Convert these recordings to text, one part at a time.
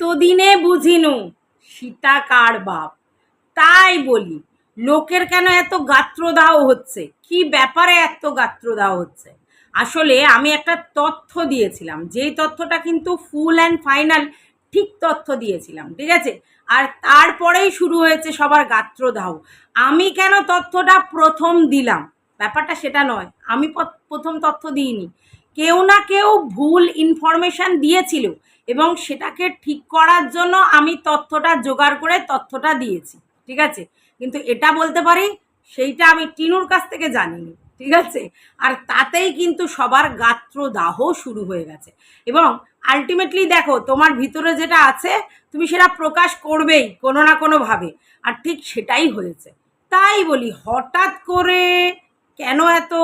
এতদিনে বুঝিনু, সীতা কার বাপ? তাই বলি, লোকের কেন এত গাত্রদাহ হচ্ছে? কি ব্যাপারে এত গাত্রদাহ হচ্ছে? আসলে আমি একটা তথ্য দিয়েছিলাম, যেই তথ্যটা কিন্তু ফুল অ্যান্ড ফাইনাল ঠিক তথ্য দিয়েছিলাম, ঠিক আছে? আর তারপরেই শুরু হয়েছে সবার গাত্রদাহ। আমি কেন তথ্যটা প্রথম দিলাম? ব্যাপারটা সেটা নয়, আমি প্রথম তথ্য দিইনি। কেউ না কেউ ভুল ইনফরমেশন দিয়েছিল এবং সেটাকে ঠিক করার জন্য আমি তথ্যটা জোগাড় করে তথ্যটা দিয়েছি, ঠিক আছে? কিন্তু এটা বলতে পারি, সেইটা আমি টিনুর কাছ থেকে জানিনি, ঠিক আছে? আর তাতেই কিন্তু সবার গাত্রদাহ শুরু হয়ে গেছে। এবং আলটিমেটলি দেখো, তোমার ভিতরে যেটা আছে, তুমি সেটা প্রকাশ করবেই, কোনো না কোনোভাবে। আর ঠিক সেটাই হয়েছে। তাই বলি, হঠাৎ করে কেন এত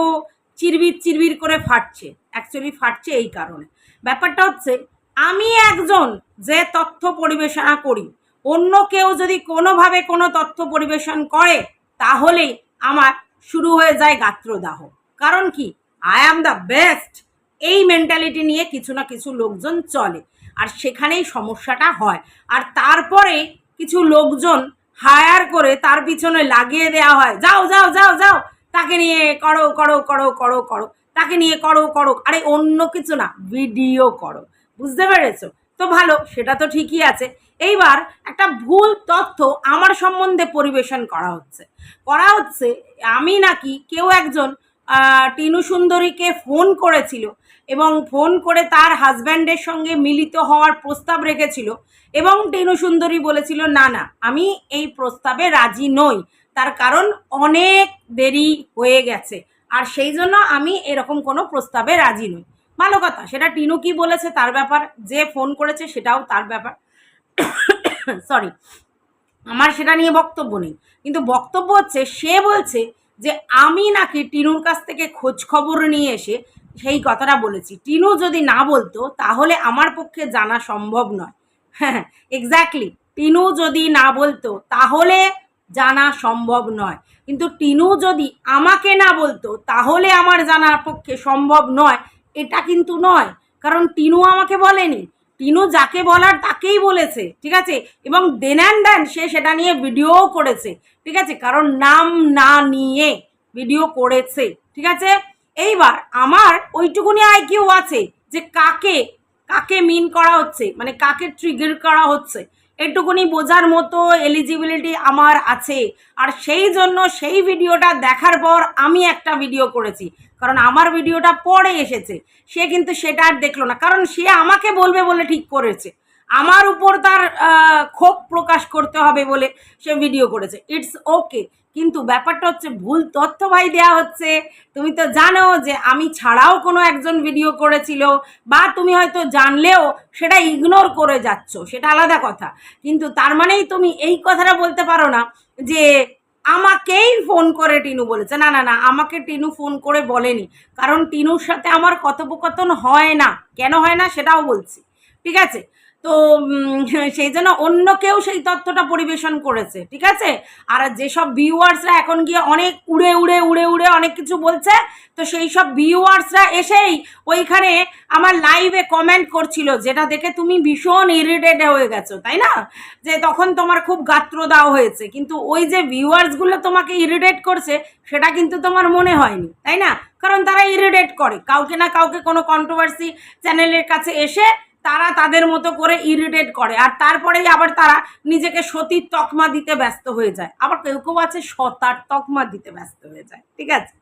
চিরবির চিরবির করে ফাটছে? অ্যাকচুয়ালি ফাটছে এই কারণে। ব্যাপারটা হচ্ছে আমি একজন যে তথ্য পরিবেশনা করি। অন্য কেউ যদি কোনোভাবে কোনো তথ্য পরিবেশন করে, তাহলেই আমার শুরু হয়ে যায় গাত্রদাহ। কারণ কি? আই অ্যাম দ্য বেস্ট এই মেন্টালিটি নিয়ে কিছু না কিছু লোকজন চলে, আর সেখানেই সমস্যাটা হয়। আর তারপরে কিছু লোকজন হায়ার করে তার পিছনে লাগিয়ে দেওয়া হয়। যাও যাও যাও যাও, তাকে নিয়ে করো করো করো করো করো, তাকে নিয়ে করো করো, আরে অন্য কিছু না ভিডিও করো। বুঝতে পেরেছ? তো ভালো, সেটা তো ঠিকই আছে। এইবার একটা ভুল তথ্য আমার সম্বন্ধে পরিবেশন করা হচ্ছে। করা হচ্ছে, আমি নাকি কেউ একজন টিনু সুন্দরীকে ফোন করেছিল এবং ফোন করে তার হাজব্যান্ডের সঙ্গে মিলিত হওয়ার প্রস্তাব রেখেছিল এবং টিনু সুন্দরী বলেছিল, না না, আমি এই প্রস্তাবে রাজি নই। তার কারণ অনেক দেরি হয়ে গেছে। আর সেই জন্য আমি এরকম কোনো প্রস্তাবে রাজি নই। ভালো কথা, সেটা টিনু কি বলেছে তার ব্যাপার, যে ফোন করেছে সেটাও তার ব্যাপার। সরি আমার সেটা নিয়ে বক্তব্য নেই, কিন্তু বক্তব্য হচ্ছে, সে বলছে যে আমি নাকি টিনুর কাছ থেকে খোঁজ খবর নিয়ে এসে সেই কথাটা বলেছি। টিনু যদি না বলতো, তাহলে আমার পক্ষে জানা সম্ভব নয়। হ্যাঁ এক্স্যাক্টলি টিনু যদি না বলতো, তাহলে জানা সম্ভব নয়। কিন্তু টিনু যদি আমাকে না বলতো, তাহলে আমার জানার পক্ষে সম্ভব নয়। এটা কিন্তু নয়। কারণ টিনু আমাকে বলেনি। টিনু যাকে বলার তাকেই বলেছে, ঠিক আছে? এবং দেন অ্যান্ড দেন সে সেটা নিয়ে ভিডিওও করেছে, ঠিক আছে? কারণ নাম না নিয়ে ভিডিও করেছে, ঠিক আছে? এইবার আমার ওইটুকুনি আইকিউ আছে যে কাকে কাকে মিন করা হচ্ছে মানে কাকে ট্রিগার করা হচ্ছে। এটুকুনি বোঝার মতো এলিজিবিলিটি আমার আছে। আর সেই জন্য সেই ভিডিওটা দেখার পর আমি একটা ভিডিও করেছি। কারণ আমার ভিডিওটা পরে এসেছে। সে কিন্তু সেটা আর দেখল না। কারণ সে আমাকে বলবে বলে ঠিক করেছে। আমার উপর তার ক্ষোভ প্রকাশ করতে হবে বলে সে ভিডিও করেছে। ইটস ওকে কিন্তু ব্যাপারটা হচ্ছে ভুল তথ্য ভাই দেওয়া হচ্ছে। তুমি তো জানো যে আমি ছাড়াও কোনো একজন ভিডিও করেছিল বা তুমি হয়তো জানলেও সেটা ইগনোর করে যাচ্ছ, সেটা আলাদা কথা। কিন্তু তার মানেই তুমি এই কথাটা বলতে পারো না যে আমাকেই ফোন করে টিনু বলেছে। না না না, আমাকে টিনু ফোন করে বলেনি। কারণ টিনুর সাথে আমার কথোপকথন হয় না। কেন হয় না সেটাও বলছি। ঠিক আছে? তো সেই জন্য অন্য কেউ সেই তথ্যটা পরিবেশন করেছে, ঠিক আছে? আর যেসব ভিউয়ার্সরা এখন গিয়ে অনেক উড়ে উড়ে উড়ে উড়ে অনেক কিছু বলছে, তো সেই সব ভিউয়ার্সরা এসেই ওইখানে আমার লাইভে কমেন্ট করছিল, যেটা দেখে তুমি ভীষণ ইরিটেড হয়ে গেছো, তাই না? যে তখন তোমার খুব গাত্র দেওয়া হয়েছে, কিন্তু ওই যে ভিউয়ার্সগুলো তোমাকে ইরিটেট করছে, সেটা কিন্তু তোমার মনে হয়নি, তাই না? কারণ তারা ইরিটেট করে, কাউকে না কাউকে কোনো কন্ট্রোভার্সি চ্যানেলের কাছে এসে তারা তাদের মতো করে ইরিটেট করে। আর তারপরেই আবার তারা নিজেকে সতীর তকমা দিতে ব্যস্ত হয়ে যায়। আবার কেউ কেউ আছে সতার তকমা দিতে ব্যস্ত হয়ে যায়, ঠিক আছে?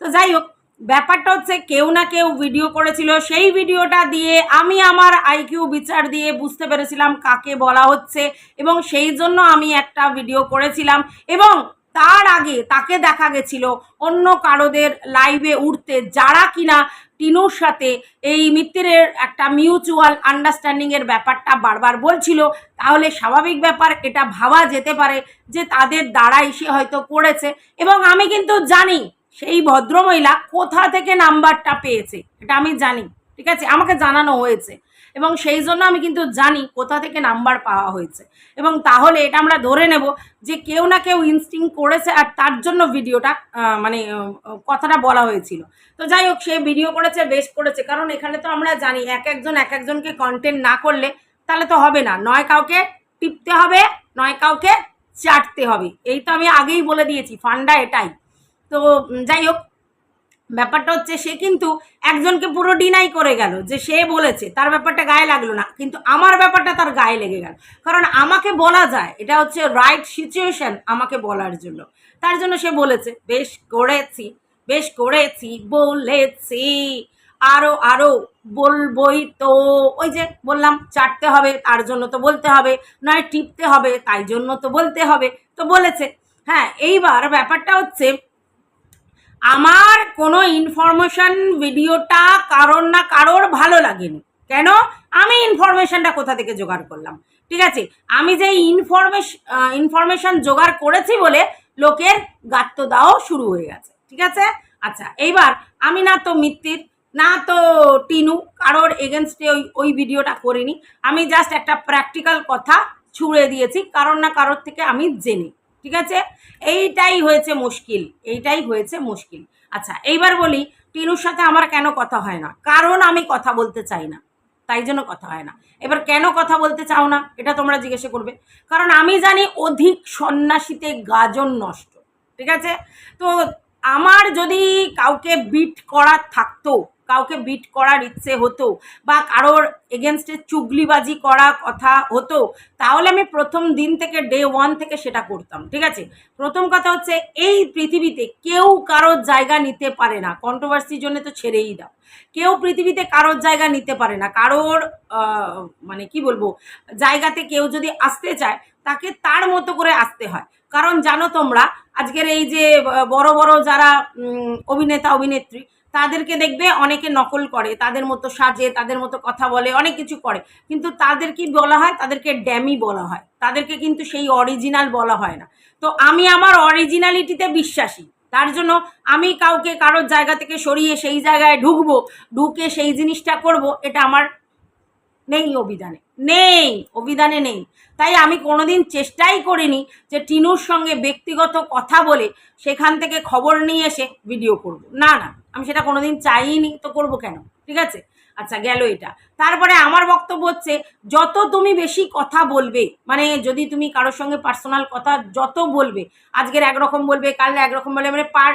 তো যাই হোক, ব্যাপারটা হচ্ছে কেউ না কেউ ভিডিও করেছিল। সেই ভিডিওটা দিয়ে আমি আমার আইকিউ বিচার দিয়ে বুঝতে পেরেছিলাম কাকে বলা হচ্ছে এবং সেই জন্য আমি একটা ভিডিও করেছিলাম এবং তার আগে তাকে দেখা গেছিল অন্য কারোদের লাইভে উঠতে, যারা কিনা টিনুর সাথে এই মিত্রের একটা মিউচুয়াল আন্ডারস্ট্যান্ডিংয়ের ব্যাপারটা বারবার বলছিল। তাহলে স্বাভাবিক ব্যাপার, এটা ভাবা যেতে পারে যে তাদের দ্বারাই সে হয়তো করেছে। এবং আমি কিন্তু জানি সেই ভদ্রমহিলা কোথা থেকে নাম্বারটা পেয়েছে, এটা আমি জানি। ঠিক আছে? আমাকে জানানো হয়েছে। এবং সেই জন্য আমি কিন্তু জানি কোথা থেকে নাম্বার পাওয়া হয়েছে। এবং তাহলে এটা আমরা ধরে নেব যে কেউ না কেউ ইনস্টিং করেছে আর তার জন্য ভিডিওটা মানে কথাটা বলা হয়েছিল। তো যাই হোক, সে ভিডিও করেছে, বেশ করেছে। কারণ এখানে তো আমরা জানি এক একজন, এক একজনকে কন্টেন্ট না করলে তাহলে তো হবে না। নয় কাউকে টিপতে হবে, নয় কাউকে চাটতে হবে। এই তো আমি আগেই বলে দিয়েছি, ফান্ডা এটাই। তো যাই হোক ব্যাপারটা হচ্ছে সে কিন্তু একজনকে পুরো ডিনাই করে গেল যে সে বলেছে, তার ব্যাপারটা গায়ে লাগল না, কিন্তু আমার ব্যাপারটা তার গায়ে লেগে গেল। কারণ আমাকে বলা যায়, এটা হচ্ছে রাইট সিচুয়েশন আমাকে বলার জন্য। তার জন্য সে বলেছে, বেশ করেছি বেশ করেছি, বলেছি। আরও আরও বলবই তো। ওই যে বললাম, চাটতে হবে, তার জন্য তো বলতে হবে, নয় টিপতে হবে, তাই জন্য তো বলতে হবে। তো বলেছে। হ্যাঁ এইবার ব্যাপারটা হচ্ছে আমার কোনো ইনফরমেশন ভিডিওটা কারোর না কারোর ভালো লাগেনি। কেন? আমি ইনফরমেশনটা কোথা থেকে জোগাড় করলাম? ঠিক আছে? আমি যে ইনফরমেশন ইনফরমেশন জোগাড় করেছি বলে লোকের গাত্ত দাও শুরু হয়ে গেছে। ঠিক আছে? আচ্ছা এইবার আমি না তো মিত্তির, না তো টিনু কারোর এগেনস্টে ওই ওই ভিডিওটা করিনি। আমি জাস্ট একটা প্র্যাকটিক্যাল কথা ছুড়ে দিয়েছি, কারোর না কারোর থেকে আমি জেনি। ঠিক আছে? এইটাই হয়েছে মুশকিল, এইটাই হয়েছে মুশকিল। আচ্ছা এইবার বলি, টিনুর সাথে আমার কেন কথা হয় না? কারণ আমি কথা বলতে চাই না, তাই জন্য কথা হয় না। এবার কেন কথা বলতে চাও না? এটা তোমরা জিজ্ঞাসা করবে। কারণ আমি জানি অধিক সন্ন্যাসীতে গাজন নষ্ট, ঠিক আছে? তো আমার যদি কাউকে বিট করার থাকতো কাউকে বিট করার ইচ্ছে হতো বা কারোর এগেনস্টে চুগলিবাজি করা কথা হতো, তাহলে আমি প্রথম দিন থেকে ডে ওয়ান থেকে সেটা করতাম, ঠিক আছে? প্রথম কথা হচ্ছে এই পৃথিবীতে কেউ কারোর জায়গা নিতে পারে না কন্ট্রোভার্সির জন্য তো ছেড়েই দাও। কেউ পৃথিবীতে কারোর জায়গা নিতে পারে না, কারোর মানে কি বলব, জায়গাতে কেউ যদি আসতে চায়, তাকে তার মতো করে আসতে হয়। কারণ জানো তোমরা, আজকের এই যে বড় বড় যারা অভিনেতা, অভিনেত্রী তাদেরকে দেখবে অনেকে নকল করে, তাদের মতো সাজে, তাদের মতো কথা বলে, অনেক কিছু করে। কিন্তু তাদের কি বলা হয়? তাদেরকে ড্যামি বলা হয়। তাদেরকে কিন্তু সেই অরিজিনাল বলা হয় না। তো আমি আমার অরিজিনালিটিতে বিশ্বাসী। তার জন্য আমি কাউকে কারোর জায়গা থেকে সরিয়ে সেই জায়গায় ঢুকবো, ঢুকে সেই জিনিসটা করব, এটা আমার নেই অভিধানে। নেই! অভিধানে নেই। তাই আমি কোনোদিন চেষ্টাই করিনি যে টিনুর সঙ্গে ব্যক্তিগত কথা বলে সেখান থেকে খবর নিয়ে এসে ভিডিও করব। না না, আমি সেটা কোনোদিন চাইনি, তো করব কেন? ঠিক আছে? আচ্ছা গেল এটা। তারপরে আমার বক্তব্য হচ্ছে, যত তুমি বেশি কথা বলবে মানে যদি তুমি কারোর সঙ্গে পার্সোনাল কথা যত বলবে, আজকের একরকম বলবে, কাল একরকম বলবে মানে পার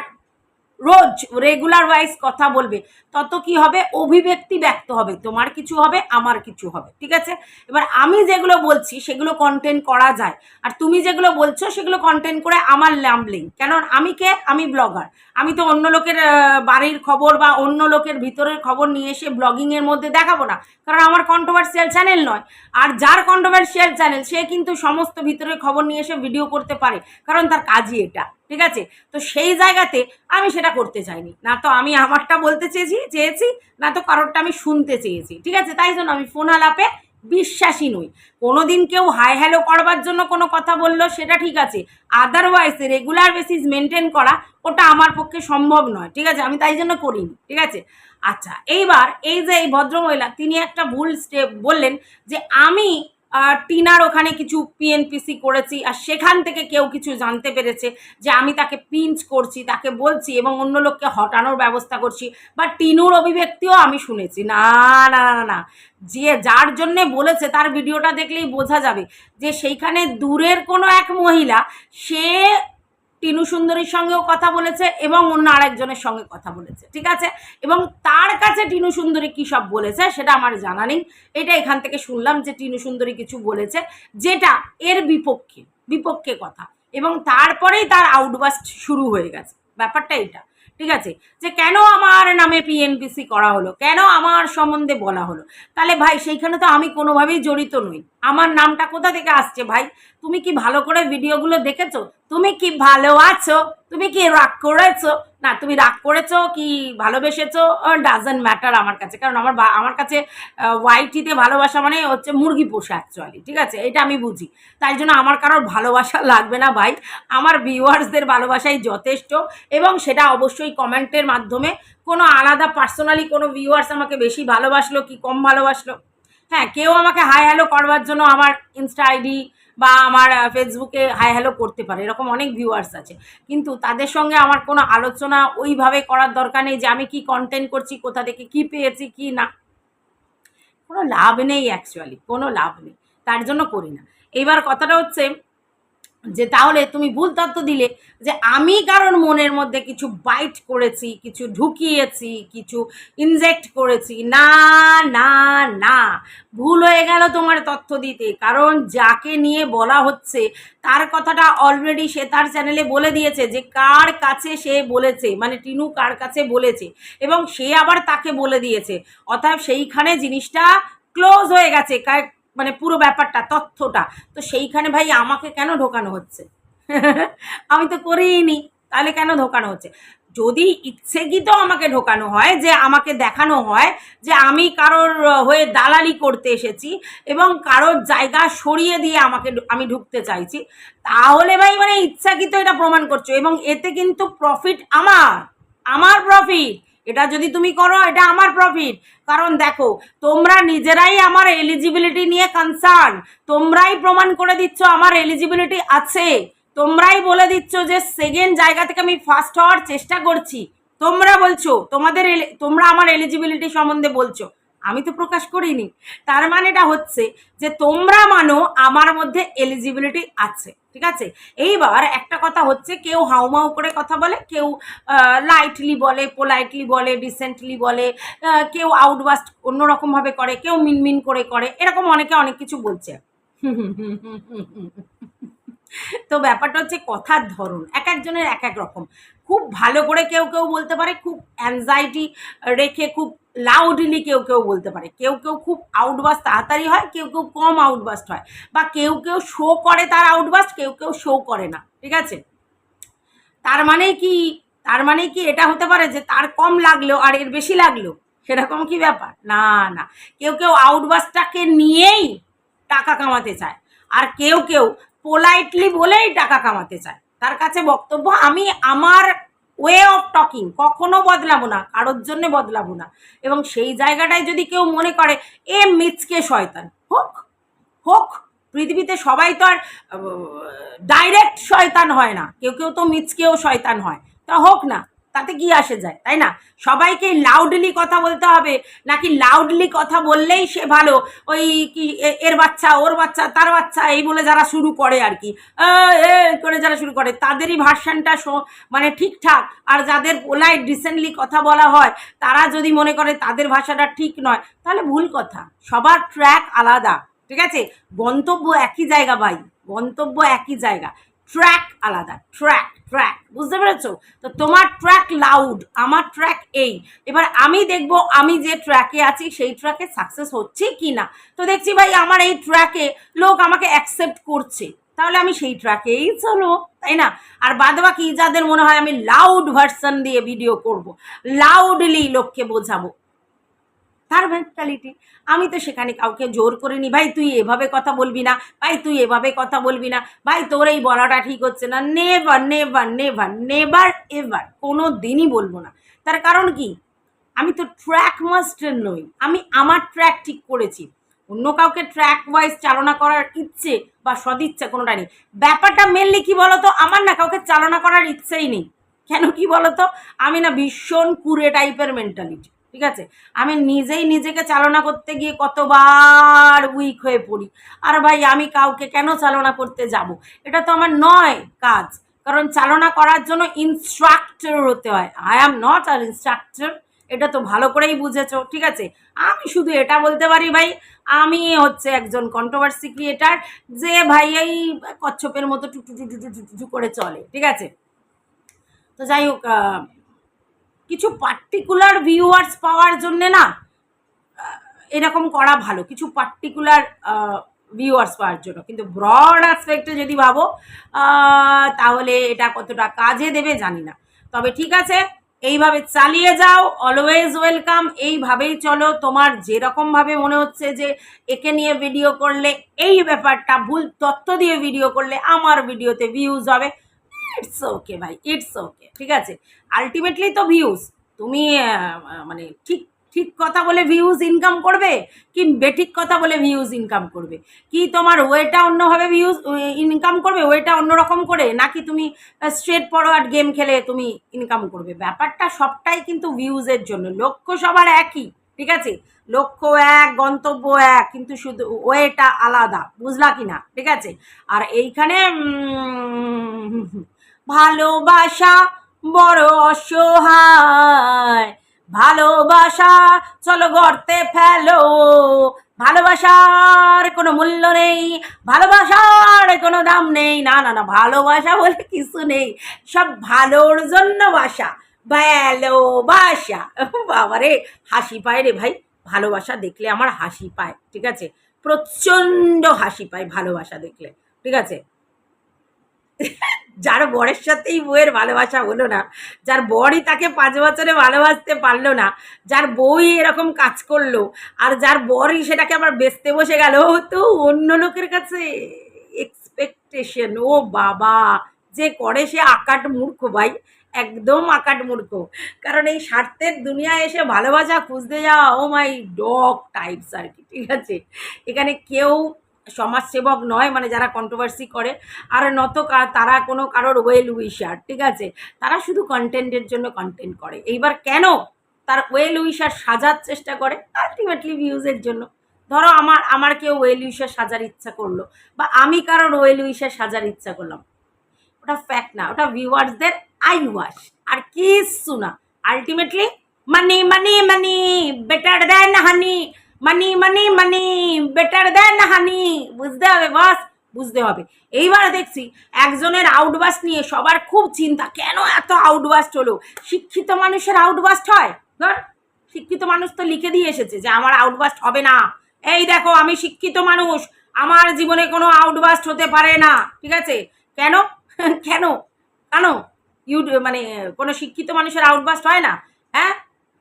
রোজ রেগুলার ওয়াইজ কথা বলবে তত কি হবে? অভিব্যক্তি ব্যক্ত হবে। তোমার কিছু হবে, আমার কিছু হবে। ঠিক আছে? এবার আমি যেগুলো বলছি, সেগুলো কন্টেন্ট করা যায়। আর তুমি যেগুলো বলছো, সেগুলো কন্টেন্ট করে আমার ল্যাম্বলিং কেন আমি কে? আমি ব্লগার আমি তো অন্য লোকের বাড়ির খবর বা অন্য লোকের ভিতরের খবর নিয়ে এসে ব্লগিংয়ের মধ্যে দেখাবো না। কারণ আমার কন্ট্রোভার্সিয়াল চ্যানেল নয়। আর যার কন্ট্রোভার্সিয়াল চ্যানেল সে কিন্তু সমস্ত ভিতরের খবর নিয়ে এসে ভিডিও করতে পারে। কারণ তার কাজই এটা। ঠিক আছে? তো সেই জায়গাতে আমি সেটা করতে চাইনি। না তো আমি আমারটা বলতে চেয়েছি চেয়েছি, না তো কারোরটা আমি শুনতে চেয়েছি। ঠিক আছে? তাই জন্য আমি ফোন আলাপে বিশ্বাসী নই। কোনো দিন কেউ হাই হ্যালো করবার জন্য কোনো কথা বলল, সেটা ঠিক আছে। আদারওয়াইজ রেগুলার বেসিস মেনটেন করা, ওটা আমার পক্ষে সম্ভব নয়। ঠিক আছে? আমি তাই জন্য করিনি। ঠিক আছে? আচ্ছা এইবার এই যে এই ভদ্রমহিলা, তিনি একটা ভুল স্টেপ বললেন যে আমি টিনার ওখানে কিছু পিএনপিসি করেছি আর সেখান থেকে কেউ কিছু জানতে পেরেছে যে আমি তাকে পিঞ্চ করছি তাকে বলছি এবং অন্য লোককে হটানোর ব্যবস্থা করছি। বা টিনুর অভিব্যক্তিও আমি শুনেছি। না না না না, যে যার জন্যে বলেছে তার ভিডিওটা দেখলেই বোঝা যাবে যে সেইখানে দূরের কোনো এক মহিলা সে টিনু সুন্দরীর সঙ্গেও কথা বলেছে এবং অন্য আরেকজনের সঙ্গে কথা বলেছে, ঠিক আছে? এবং তার কাছে টিনু সুন্দরী কী সব বলেছে সেটা আমার জানা নেই। এটা এখান থেকে শুনলাম যে টিনু সুন্দরী কিছু বলেছে যেটা এর বিপক্ষে বিপক্ষে কথা এবং তারপরেই তার আউটবাস্ট শুরু হয়ে গেছে। ব্যাপারটা এটা ঠিক আছে? যে কেন আমার নামে পিএনপিসি করা হলো? কেন আমার সম্বন্ধে বলা হলো? তাহলে ভাই সেইখানে তো আমি কোনোভাবেই জড়িত নই। আমার নামটা কোথা থেকে আসছে ভাই? তুমি কি ভালো করে ভিডিওগুলো দেখেছ? তুমি কি ভালো আছো? তুমি কি রাগ করেছ? না, তুমি রাগ করেছ কি ভালোবেসেছো? ডাজেন্ট ম্যাটার আমার কাছে। কারণ আমার আমার কাছে ওয়াইটিতে ভালোবাসা মানে হচ্ছে মুরগি পোষা অ্যাকচুয়ালি ঠিক আছে? এটা আমি বুঝি। তাই জন্য আমার কারোর ভালোবাসা লাগবে না ভাই। আমার ভিউয়ার্সদের ভালোবাসাই যথেষ্ট এবং সেটা অবশ্যই কমেন্টের মাধ্যমে। কোনো আলাদা পার্সোনালি কোনো ভিউয়ার্স আমাকে বেশি ভালোবাসলো কি কম ভালোবাসলো? হ্যাঁ কেউ আমাকে হাই হ্যালো করবার জন্য আমার ইনস্টা আইডি বা আমার ফেসবুকে হাই হ্যালো করতে পারে, এরকম অনেক ভিউয়ার্স আছে। কিন্তু তাদের সঙ্গে আমার কোনো আলোচনা ওইভাবে করার দরকার নেই যে আমি কি কন্টেন্ট করছি, কোথা থেকে কি পেয়েছি, কি না। কোনো লাভ নেই অ্যাকচুয়ালি কোনো লাভ নেই, তার জন্য করি না। এইবার কথাটা হচ্ছে যে তাহলে তুমি ভুল তত্ত্ব দিলে যে আমি কারণ মনের মধ্যে কিছু বাইট করেছি, কিছু ঢুকিয়েছি, কিছু ইনজেক্ট করেছি, না না না। ভুল হয়ে গেল তোমার তথ্য দিতে, কারণ যাকে নিয়ে বলা হচ্ছে, তার কথাটা অলরেডি সে তার চ্যানেলে বলে দিয়েছে যে কার কাছে সে বলেছে মানে টিনু কার কাছে বলেছে, এবং সে আবার তাকে বলে দিয়েছে। অতএব সেইখানে জিনিসটা ক্লোজ হয়ে গেছে মানে পুরো ব্যাপারটা, তথ্যটা। তো সেইখানে ভাই আমাকে কেন ঢোকানো হচ্ছে? আমি তো করিনি তাহলে কেন ঢোকানো হচ্ছে? যদি ইচ্ছেকৃত আমাকে ঢোকানো হয়, যে আমাকে দেখানো হয় যে আমি কারোর হয়ে দালালি করতে এসেছি এবং কারোর জায়গা সরিয়ে দিয়ে আমাকে আমি ঢুকতে চাইছি, তাহলে ভাই মানে ইচ্ছাকৃত এটা প্রমাণ করছ এবং এতে কিন্তু প্রফিট আমার আমার প্রফিট এটা যদি তুমি করো, এটা আমার প্রফিট কারণ দেখো, তোমরা নিজেরাই আমার এলিজিবিলিটি নিয়ে কনসার্ন তোমরাই প্রমাণ করে দিচ্ছ আমার এলিজিবিলিটি আছে। তোমরাই বলে দিচ্ছ যে সেকেন্ড জায়গা থেকে আমি ফার্স্ট হওয়ার চেষ্টা করছি। তোমরা বলছো, তোমাদের তোমরা আমার এলিজিবিলিটি সম্বন্ধে বলছো। আমি তো প্রকাশ করিনি। তার মানেটা হচ্ছে যে তোমরা মানো আমার মধ্যে এলিজিবিলিটি আছে, ঠিক আছে? এইবার একটা কথা হচ্ছে কেউ হাউমাউ করে কথা বলে, কেউ লাইটলি বলে পোলাইটলি বলে ডিসেন্টলি বলে কেউ আউটবাস্ট অন্যরকমভাবে করে, কেউ মিনমিন করে করে, এরকম অনেকে অনেক কিছু বলছে। তো ব্যাপারটা হচ্ছে কথার ধরন, এক একজনের এক এক রকম। খুব ভালো করে কেউ কেউ বলতে পারে, খুব অ্যাংজাইটি রেখে, খুব লাউডলি কেউ কেউ বলতে পারে। কেউ কেউ খুব আউটবাস্ট তাড়াতাড়ি হয়, কেউ কেউ কম আউটবাস্ট হয়। বা কেউ কেউ শো করে তার আউটবাস্ট কেউ কেউ শো করে না, ঠিক আছে? তার মানে কি? তার মানে কি এটা হতে পারে যে তার কম লাগল আর এর বেশি লাগল? সেরকম কি ব্যাপার? না না। কেউ কেউ আউটবাসটাকে নিয়েই টাকা কামাতে চায়। আর কেউ কেউ পোলাইটলি বলেই টাকা কামাতে চায়। তার কাছে বক্তব্য, আমি আমার ওয়ে অফ টকিং কখনো বদলাবো না, কারোর জন্য বদলাবো না। এবং সেই জায়গাটায় যদি কেউ মনে করে, এ মিচকে শয়তান। হোক হোক, পৃথিবীতে সবাই তো আর ডাইরেক্ট শয়তান হয় না। কেউ কেউ তো মিচকেও শয়তান হয়। তা হোক না। তাতে কি আসে যায়, তাই না? সবাইকে লাউডলি কথা বলতে হবে, নাকি লাউডলি কথা বললেই সে ভালো? ওই কি এর বাচ্চা, ওর বাচ্চা, তার বাচ্চা, এই বলে যারা শুরু করে আর কি। করে যারা শুরু করে, তাদেরই ভার্সানটা মানে ঠিকঠাক। আর যাদের পোলাইট রিসেন্টলি কথা বলা হয়, তারা যদি মনে করে তাদের ভাষাটা ঠিক নয়, তাহলে ভুল কথা। সবার ট্র্যাক আলাদা, ঠিক আছে? গন্তব্য একই জায়গা ভাই, গন্তব্য একই জায়গা। ট্র্যাক আলাদা ট্র্যাক ট্র্যাক বুঝতে পেরেছ? তো তোমার ট্র্যাক লাউড আমার ট্র্যাক এই। এবার আমি দেখব আমি যে ট্র্যাকে আছি, সেই ট্র্যাকে সাকসেস হচ্ছে কি না তো দেখছি ভাই, আমার এই ট্র্যাকে লোক আমাকে অ্যাকসেপ্ট করছে। তাহলে আমি সেই ট্র্যাকেই চলো, তাই না? আর বাদ বাকি যাদের মনে হয় আমি লাউড ভার্সন দিয়ে ভিডিও করব লাউডলি লোককে বোঝাবো। তার মেন্টালিটি আমি তো সেখানে কাউকে জোর করে নি, ভাই তুই এভাবে কথা বলবি না, ভাই তুই এভাবে কথা বলবি না, ভাই তোর এই বলাটা ঠিক হচ্ছে না never never never never ever কোনো দিনই বলব না। তার কারণ কি? আমি তো ট্র্যাক মাস্টার নই, আমি আমার ট্র্যাক ঠিক করেছি। অন্য কাউকে ট্র্যাক ওয়াইজ চালনা করার ইচ্ছে বা সদিচ্ছা কোনোটা নেই। ব্যাপারটা মেনলি কি বলতো? আমার না কাউকে চালনা করার ইচ্ছেই নেই। কেন কি বলতো? আমি না ভীষণ কুড়ে টাইপের মেন্টালিটি ঠিক আছে? আমি নিজেই নিজেকে চালনা করতে গিয়ে কতবার উইক হয়ে পড়ি। আর ভাই, আমি কাউকে কেন চালনা করতে যাব? এটা তো আমার নয় কাজ। কারণ চালনা করার জন্য ইনস্ট্রাক্টর হতে হয়। I am not an instructor এটা তো ভালো করেই বুঝেছ, ঠিক আছে? আমি শুধু এটা বলতে পারি ভাই, আমি হচ্ছে একজন কন্ট্রোভার্সি ক্রিয়েটার যে ভাই এই কচ্ছপের মতো টুটু টুটু টুটু টুটু করে চলে ঠিক আছে তো যাই হোক কিছু পার্টিকুলার ভিউয়ার্স পাওয়ার জন্যে না এরকম করা ভালো, কিছু পার্টিকুলার ভিউয়ার্স পাওয়ার জন্য। কিন্তু ব্রড অ্যাসপেক্টে যদি ভাবো তাহলে এটা কতটা কাজে দেবে জানি না। তবে ঠিক আছে, এইভাবে চালিয়ে যাও অলওয়েজ ওয়েলকাম এইভাবেই চলো, তোমার যেরকমভাবে মনে হচ্ছে যে একে নিয়ে ভিডিও করলে, এই ব্যাপারটা, ভুল তথ্য দিয়ে ভিডিও করলে আমার ভিডিওতে ভিউজ হবে। ইটস ওকে ভাই ইটস ওকে ঠিক আছে? আলটিমেটলি তো ভিউজ তুমি মানে ঠিক ঠিক কথা বলে ভিউজ ইনকাম করবে কি বেঠিক কথা বলে ভিউজ ইনকাম করবে? কি তোমার ওয়েটা অন্যভাবে ভিউজ ইনকাম করবে, ওয়েটা অন্যরকম করে? নাকি তুমি স্ট্রেট ফরওয়ার্ড গেম খেলে তুমি ইনকাম করবে? ব্যাপারটা সবটাই কিন্তু ভিউজের জন্য। লক্ষ্য সবার একই, ঠিক আছে? লক্ষ্য এক, গন্তব্য এক, কিন্তু শুধু ওয়েটা আলাদা, বুঝলা কি না ঠিক আছে? আর এইখানে ভালোবাসা বড় অসহায়। ভালোবাসা, চলো গর্তে ফেলো। ভালোবাসার কোনো মূল্য নেই, ভালোবাসার কোনো দাম নেই। না না না, ভালোবাসা বলে কিছু নেই। সব ভালোর জন্য বাসা। ভালোবাসা। বাবারে হাসি পায় রে ভাই। ভালোবাসা দেখলে আমার হাসি পায়, ঠিক আছে? প্রচণ্ড হাসি পায় ভালোবাসা দেখলে, ঠিক আছে? যার বরের সাথেই বউয়ের ভালোবাসা হলো না, যার বরই তাকে পাঁচ বছরে ভালোবাসতে পারল না, যার বউই এরকম কাজ করল, আর যার বরই সেটাকে আবার বেচতে বসে গেল। তো অন্য লোকের কাছে এক্সপেকটেশন ও বাবা, যে করে সে আকাট মূর্খ ভাই, একদম আকাট মূর্খ। কারণ এই স্বার্থের দুনিয়ায় এসে ভালোবাসা খুঁজতে যাওয়া ও মাই ডগ টাইপস আর কি, ঠিক আছে? এখানে কেউ সমাজসেবক নয় মানে যারা কন্ট্রোভার্সি করে, আর নত তারা কোনো কারোর ওয়েল উইশার ঠিক আছে? তারা শুধু কন্টেন্টের জন্য কন্টেন্ট করে। এইবার কেন তার ওয়েল উইশার সাজার চেষ্টা করে? আলটিমেটলি ভিউজের জন্য। ধরো আমার আমার কেউ ওয়েল উইশার সাজার ইচ্ছা করল, বা আমি কারোর ওয়েল উইশার সাজার ইচ্ছা করলাম। ওটা ফ্যাক্ট না, ওটা ভিউয়ার্সদের আই ওয়াশ আর কিচ্ছু না। Ultimately money money money better than honey money money money better than honey বুঝতে হবে বস বুঝতে হবে। এইবার দেখছি একজনের আউটবাস্ট নিয়ে সবার খুব চিন্তা, কেন এত আউটবাস্ট হলো? শিক্ষিত মানুষের আউটবাস্ট হয়? ধর, শিক্ষিত মানুষ তো লিখে দিয়ে এসেছে যে আমার আউটবাস্ট হবে না। এই দেখো, আমি শিক্ষিত মানুষ, আমার জীবনে কোনো আউটবাস্ট হতে পারে না, ঠিক আছে? কেন? কেন? কেন? ইউ মানে কোনো শিক্ষিত মানুষের আউটবাস্ট হয় না হ্যাঁ?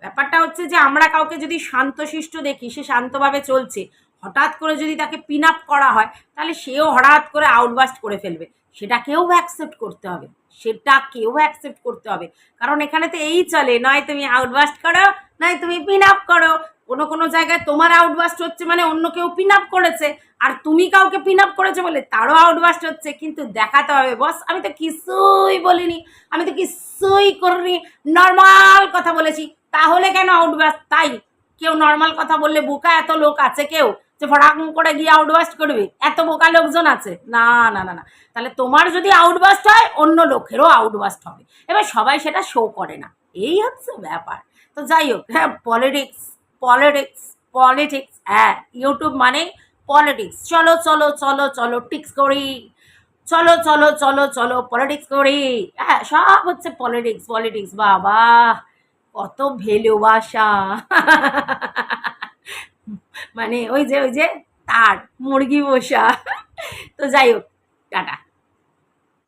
ব্যাপারটা হচ্ছে যে আমরা কাউকে যদি শান্তশিষ্ট দেখি, সে শান্তভাবে চলছে, হঠাৎ করে যদি তাকে পিন আপ করা হয়, তাহলে সেও হঠাৎ করে আউটবাস্ট করে ফেলবে। সেটাকেও অ্যাকসেপ্ট করতে হবে, সেটাকেও অ্যাকসেপ্ট করতে হবে। কারণ এখানে তো এই চলে, নয় তুমি আউটবাস্ট করো, নয় তুমি পিন আপ করো। কোনো কোনো জায়গায় তোমার আউটবাস্ট হচ্ছে মানে অন্য কেউ পিন আপ করেছে, আর তুমি কাউকে পিন আপ করেছ বলে তারও আউটবাস্ট হচ্ছে, কিন্তু দেখাতে হবে বস আমি তো কিছুই বলিনি, আমি তো কিছুই করিনি নর্মাল কথা বলেছি। তাহলে কেন আউটবাস্ট তাই। কেউ নর্মাল কথা বললে বোকা এত লোক আছে কেউ যে ফটাক করে গিয়ে আউটবাস্ট করবে? এত বোকা লোকজন আছে। না না না না। তাহলে তোমার যদি আউটবাস্ট হয়, অন্য লোকেরও আউটবাস্ট হবে। এবার সবাই সেটা শো করে না। এই হচ্ছে ব্যাপার। তো যাই হোক হ্যাঁ পলিটিক্স পলিটিক্স পলিটিক্স হ্যাঁ ইউটিউব মানে পলিটিক্স চলো চলো চলো চলো টিক্স করি। চলো চলো চলো চলো পলিটিক্স করি। হ্যাঁ সব হচ্ছে পলিটিক্স পলিটিক্স বাবা। কত ভেলোবাসা। মানে ওই যে ওই যে তার মুরগি বসা তো যাই হোক টাটা।